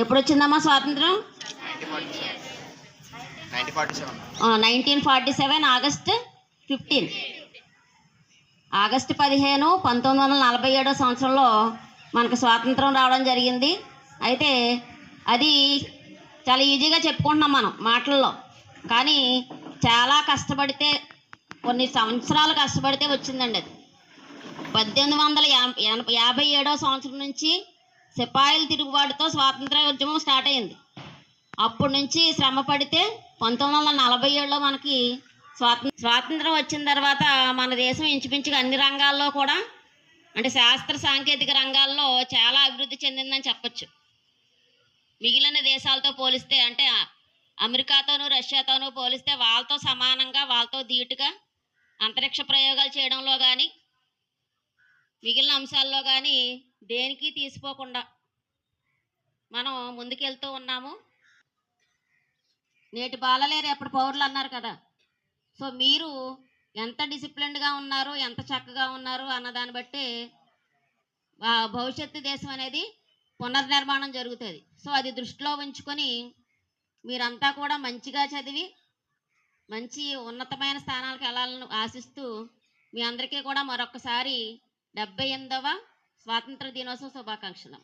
ఎప్పుడు వచ్చిందమ్మా స్వాతంత్రం? Nineteen forty seven. August fifteen. August పదిహేను పంతొమ్మిది వందల నలభై ఏడో సంవత్సరంలో మనకు స్వాతంత్రం రావడం జరిగింది. అయితే అది చాలా ఈజీగా చెప్పుకుంటున్నాం మనం మాటల్లో. కానీ చాలా కష్టపడితే కొన్ని సంవత్సరాలు కష్టపడితే వచ్చిందండి అది. పద్దెనిమిది వందల యాభై ఏడో సంవత్సరం నుంచి సిపాయిల తిరుగుబాటుతో స్వాతంత్ర ఉద్యమం స్టార్ట్ అయింది. అప్పటి నుంచి శ్రమ పడితే పంతొమ్మిది వందల నలభై ఏడులో మనకి స్వాతంత్ర స్వాతంత్రం వచ్చిన తర్వాత మన దేశం ఇంచుమించుగా అన్ని రంగాల్లో కూడా అంటే శాస్త్ర సాంకేతిక రంగాల్లో చాలా అభివృద్ధి చెందిందని చెప్పొచ్చు. మిగిలిన దేశాలతో పోలిస్తే అంటే అమెరికాతోనూ రష్యాతోనూ పోలిస్తే వాళ్ళతో సమానంగా వాళ్ళతో ధీటుగా అంతరిక్ష ప్రయోగాలు చేయడంలో కానీ మిగిలిన అంశాల్లో కానీ దేనికి తీసిపోకుండా మనం ముందుకెళ్తూ ఉన్నాము. నేటి బాలలే రేపటి పౌరులు అన్నారు కదా. సో మీరు ఎంత డిసిప్లిన్డ్గా ఉన్నారు ఎంత చక్కగా ఉన్నారు అన్న దాన్ని బట్టి భవిష్యత్తు దేశం అనేది పునర్నిర్మాణం జరుగుతుంది. సో అది దృష్టిలో ఉంచుకొని మీరంతా కూడా మంచిగా చదివి మంచి ఉన్నతమైన స్థానాలకు వెళ్ళాలని ఆశిస్తూ మీ అందరికీ కూడా మరొకసారి డెబ్బై ఎనిమిదవ స్వాతంత్ర దినోత్సవ శుభాకాంక్షలు.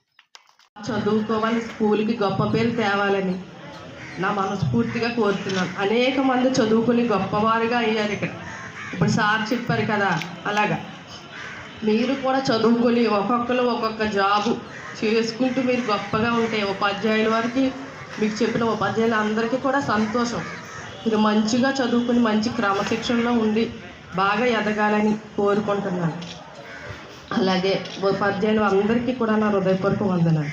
చదువుకోవాలి స్కూల్కి గొప్ప పేరు తేవాలని నా మనస్ఫూర్తిగా కోరుతున్నాను. అనేక మంది చదువుకుని గొప్పవారుగా అయ్యారు ఇక్కడ. ఇప్పుడు సార్ చెప్పారు కదా అలాగా. మీరు కూడా చదువుకొని ఒక్కొక్కరు ఒక్కొక్క జాబు చేసుకుంటూ మీరు గొప్పగా ఉంటే ఉపాధ్యాయుల వారికి మీకు చెప్పిన ఉపాధ్యాయులు అందరికీ కూడా సంతోషం. మీరు మంచిగా చదువుకుని మంచి క్రమశిక్షణలో ఉండి బాగా ఎదగాలని కోరుకుంటున్నాను. అలాగే ఉపాధ్యాయులు అందరికీ కూడా నా హృదయపూర్వక వందనాలు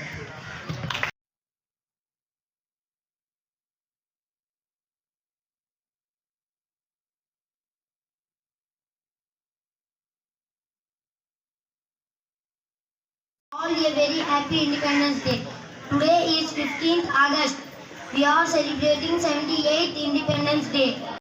all a very happy Independence Day. Today is 15th August. We are celebrating 78th Independence Day.